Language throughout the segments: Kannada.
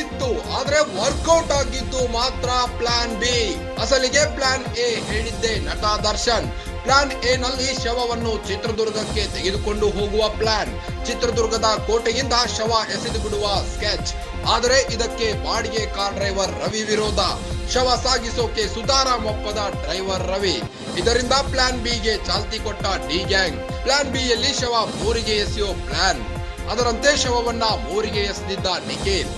ಇತ್ತು, ಆದ್ರೆ ವರ್ಕೌಟ್ ಆಗಿದ್ದು ಮಾತ್ರ ಪ್ಲಾನ್ ಬಿ ಅಸಲಿಗೆ ಪ್ಲಾನ್ ಎ ಹೇಳಿದ್ದೆ ನಟ ದರ್ಶನ್. ಪ್ಲಾನ್ ಎ ನಲ್ಲಿ ಶವವನ್ನು ಚಿತ್ರದುರ್ಗಕ್ಕೆ ತೆಗೆದುಕೊಂಡು ಹೋಗುವ ಪ್ಲಾನ್ ಚಿತ್ರದುರ್ಗದ ಕೋಟೆಯಿಂದ ಶವ ಎಸೆದು ಬಿಡುವ ಸ್ಕೆಚ್ ಆದರೆ ಇದಕ್ಕೆ ಬಾಡಿಗೆ ಕಾರ್ ಡ್ರೈವರ್ ರವಿ ವಿರೋಧ. ಶವ ಸಾಗಿಸೋಕೆ ಸುತಾರಾಮ್ ಒಪ್ಪದ ಡ್ರೈವರ್ ರವಿ. ಇದರಿಂದ ಪ್ಲಾನ್ ಬಿಗೆ ಚಾಲ್ತಿ ಕೊಟ್ಟ ಡಿ ಗ್ಯಾಂಗ್ ಪ್ಲಾನ್ ಬಿ ಯಲ್ಲಿ ಶವ ಮೂರಿಗೆ ಎಸೆಯೋ ಪ್ಲಾನ್ ಅದರಂತೆ ಶವವನ್ನ ಮೋರಿಗೆ ಎಸೆದಿದ್ದ ನಿಖಿಲ್.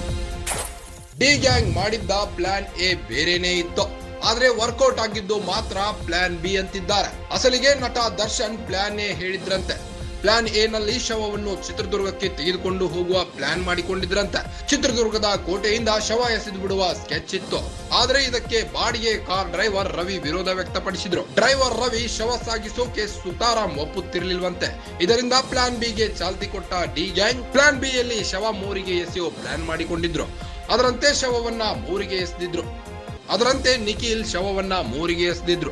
ಡಿ ಗ್ಯಾಂಗ್ ಮಾಡಿದ್ದ ಪ್ಲಾನ್ ಎ ಬೇರೆನೇ ಇತ್ತು. ಆದ್ರೆ ವರ್ಕೌಟ್ ಆಗಿದ್ದು ಮಾತ್ರ ಪ್ಲಾನ್ ಬಿ ಅಂತಿದ್ದಾರೆ. ಅಸಲಿಗೆ ನಟ ದರ್ಶನ್ ಪ್ಲಾನ್ ಎ ಹೇಳಿದ್ರಂತೆ. ಪ್ಲಾನ್ ಎ ನಲ್ಲಿ ಶವವನ್ನು ಚಿತ್ರದುರ್ಗಕ್ಕೆ ತೆಗೆದುಕೊಂಡು ಹೋಗುವ ಪ್ಲಾನ್ ಮಾಡಿಕೊಂಡಿದ್ರಂತೆ. ಚಿತ್ರದುರ್ಗದ ಕೋಟೆಯಿಂದ ಶವ ಎಸೆದು ಬಿಡುವ ಸ್ಕೆಚ್ ಇತ್ತು. ಆದರೆ ಇದಕ್ಕೆ ಬಾಡಿಗೆ ಕಾರ್ ಡ್ರೈವರ್ ರವಿ ವಿರೋಧ ವ್ಯಕ್ತಪಡಿಸಿದ್ರು. ಡ್ರೈವರ್ ರವಿ ಶವ ಸಾಗಿಸೋಕೆ ಸುತಾರಾಮ್ ಒಪ್ಪುತ್ತಿರಲಿಲ್ವಂತೆ. ಇದರಿಂದ ಪ್ಲಾನ್ ಬಿಗೆ ಚಾಲ್ತಿ ಕೊಟ್ಟ ಡಿ ಗ್ಯಾಂಗ್ ಪ್ಲಾನ್ ಬಿ ಯಲ್ಲಿ ಶವ ಮೂರಿಗೆ ಎಸೆಯೋ ಪ್ಲಾನ್ ಮಾಡಿಕೊಂಡಿದ್ರು. ಅದರಂತೆ ಶವವನ್ನ ಮೂರಿಗೆ ಎಸೆದಿದ್ರು. ಅದರಂತೆ ನಿಖಿಲ್ ಶವವನ್ನ ಮೂರಿಗೆ ಎಸೆದಿದ್ರು.